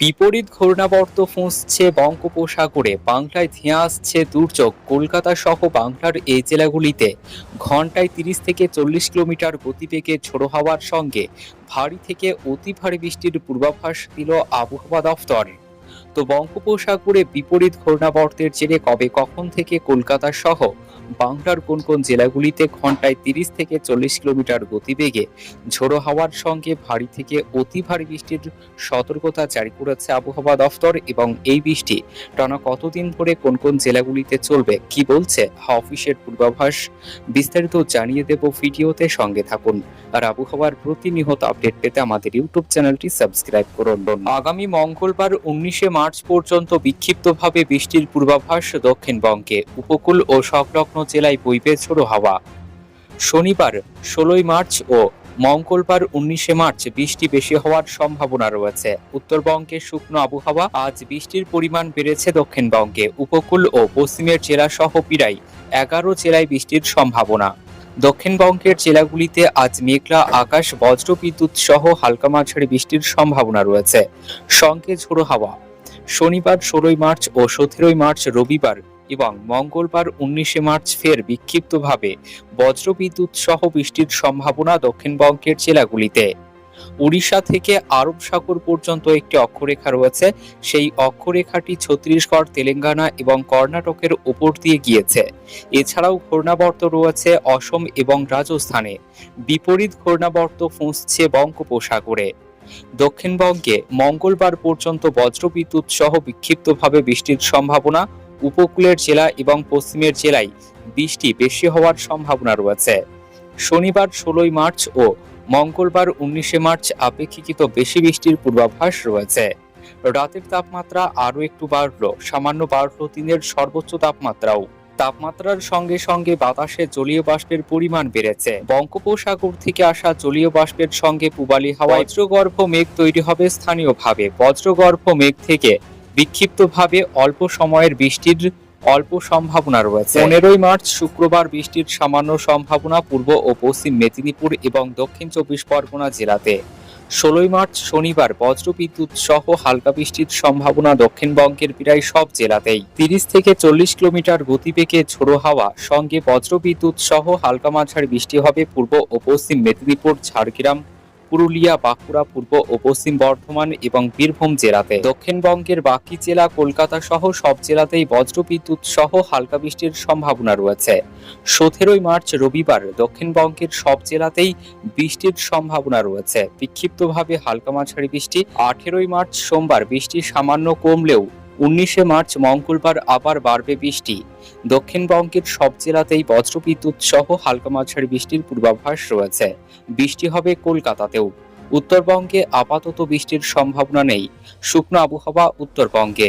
বিপরীত ঘূর্ণাবর্ত ফুঁসছে বঙ্গোপসাগরে। বাংলায় ধেয়ে আসছে দুর্যোগ। কলকাতা সহ বাংলার এই জেলাগুলিতে ঘন্টায় তিরিশ থেকে চল্লিশ কিলোমিটার গতিবেগে ঝোড়ো হাওয়ার সঙ্গে ভারী থেকে অতি ভারী বৃষ্টির পূর্বাভাস দিল আবহাওয়া দফতর তো বঙ্গোপসাগরে বিপরীত ঘূর্ণাবর্তের জেরে কবে কখন থেকে কলকাতা সহ বাংলার কোন কোন জেলাগুলিতে ঘন্টায় তিরিশ থেকে চল্লিশ কিলোমিটার গতিবেগে ঝোড়ো হাওয়ার সঙ্গে ভারী থেকে অতি ভারী বৃষ্টির সতর্কতা জারি করেছে আবহাওয়া দফতর এবং এই বৃষ্টি টানা কতদিন ধরে কোন কোন জেলাগুলিতে চলবে, কি বলছে হাওয়া অফিসের পূর্বাভাস। বিস্তারিত জানিয়ে দেব ভিডিওতে সঙ্গে থাকুন। আর আবহাওয়ার প্রতিনিয়ত আপডেট পেতে আমাদের ইউটিউব চ্যানেলটি সাবস্ক্রাইব করুন। আগামী মঙ্গলবার উনিশে মার্চ পর্যন্ত বিক্ষিপ্তভাবে বৃষ্টির পূর্বাভাস দক্ষিণবঙ্গে। উপকূল ও সংলগ্ন জেলায় বইবে ঝোড়ো হাওয়া। শনিবার, ষোলোই মার্চ ও মঙ্গলবার উনিশে মার্চ বৃষ্টি বেশি হওয়ার সম্ভাবনা রয়েছে। উত্তরবঙ্গে শুকনো আবহাওয়া আজ বৃষ্টির পরিমাণ বেড়েছে দক্ষিণবঙ্গে। উপকূল ও পশ্চিমের জেলা সহ এগারো জেলায় বৃষ্টির সম্ভাবনা। দক্ষিণবঙ্গের জেলাগুলিতে আজ মেঘলা আকাশ, বজ্রবিদ্যুৎ সহ হালকা মাঝারি বৃষ্টির সম্ভাবনা রয়েছে। সঙ্গে ঝোড়ো হাওয়া। শনিবার ষোলোই মার্চ ও সতেরোই মার্চ রবিবার এবং মঙ্গলবার উনিশে মার্চ ফের বিক্ষিপ্তভাবে বজ্রবিদ্যুৎ সহ বৃষ্টির সম্ভাবনা দক্ষিণবঙ্গের জেলাগুলিতে। উড়িষ্যা থেকে আরব সাগর পর্যন্ত একটি অক্ষরেখা রয়েছে, সেই অক্ষরেখাটি ছত্তিশগড়, তেলেঙ্গানা এবং কর্ণাটকের ওপর দিয়ে গিয়েছে। এছাড়াও ঘূর্ণাবর্ত রয়েছে অসম এবং রাজস্থানে। বিপরীত ঘূর্ণাবর্ত ফুঁসছে বঙ্গোপসাগরে। দক্ষিণবঙ্গে মঙ্গলবার পর্যন্ত বজ্রবিদ্যুৎ সহ বিক্ষিপ্তভাবে বৃষ্টির সম্ভাবনা। উপকূলের জেলা এবং পশ্চিমের জেলায় বৃষ্টি বেশি হওয়ার সম্ভাবনা রয়েছে। শনিবার ষোলোই মার্চ ও মঙ্গলবার উনিশে মার্চ আপেক্ষিকৃত বেশি বৃষ্টির পূর্বাভাস রয়েছে। রাতের তাপমাত্রা আরও একটু বাড়লো, সামান্য বাড়লো দিনের সর্বোচ্চ তাপমাত্রাও। তাপমাত্রার সঙ্গে সঙ্গে বাতাসে জলীয় বাষ্পের পরিমাণ বেড়েছে। বঙ্গোপসাগর থেকে আসা জলীয় বাষ্পের সঙ্গে পূবালি হাওয়ায় বজ্রগর্ভ মেঘ তৈরি হবে স্থানীয়ভাবে। বজ্রগর্ভ মেঘ থেকে বিক্ষিপ্তভাবে অল্প সময়ের বৃষ্টির অল্প সম্ভাবনা রয়েছে। পনেরোই মার্চ শুক্রবার বৃষ্টির সামান্য সম্ভাবনা পূর্ব ও পশ্চিম মেদিনীপুর এবং দক্ষিণ চব্বিশ পরগনা জেলাতে। ষোলোই মার্চ শনিবার বজ্রবিদ্যুৎ সহ হালকা বৃষ্টির সম্ভাবনা দক্ষিণবঙ্গের প্রায় সব জেলাতেই। তিরিশ থেকে চল্লিশ কিলোমিটার গতিবেগে ঝোড়ো হাওয়া, সঙ্গে বজ্রবিদ্যুৎ সহ হালকা মাঝারি বৃষ্টি হবে পূর্ব ও পশ্চিম মেদিনীপুর, ঝাড়গ্রাম পুরুলিয়া, বাঁকুড়া, পূর্ব ও পশ্চিম বর্ধমান এবং বীরভূম জেলাতে। দক্ষিণবঙ্গের বাকি জেলা কলকাতা সহ সব জেলাতেই বজ্রবিদ্যুৎ সহ হালকা বৃষ্টির সম্ভাবনা রয়েছে। সতেরোই মার্চ রবিবার দক্ষিণবঙ্গের সব জেলাতেই বৃষ্টির সম্ভাবনা রয়েছে। বিক্ষিপ্তভাবে হালকা মাঝারি বৃষ্টি। আঠেরোই মার্চ সোমবার বৃষ্টি সামান্য কমলেও উনিশে মার্চ মঙ্গলবার আবার বাড়বে বৃষ্টি। দক্ষিণবঙ্গের সব জেলাতেই বজ্রবিদ্যুৎ সহ হালকা মাঝারি বৃষ্টির পূর্বাভাস রয়েছে। বৃষ্টি হবে কলকাতাতেও। উত্তরবঙ্গে আপাতত বৃষ্টির সম্ভাবনা নেই। শুকনো আবহাওয়া উত্তরবঙ্গে।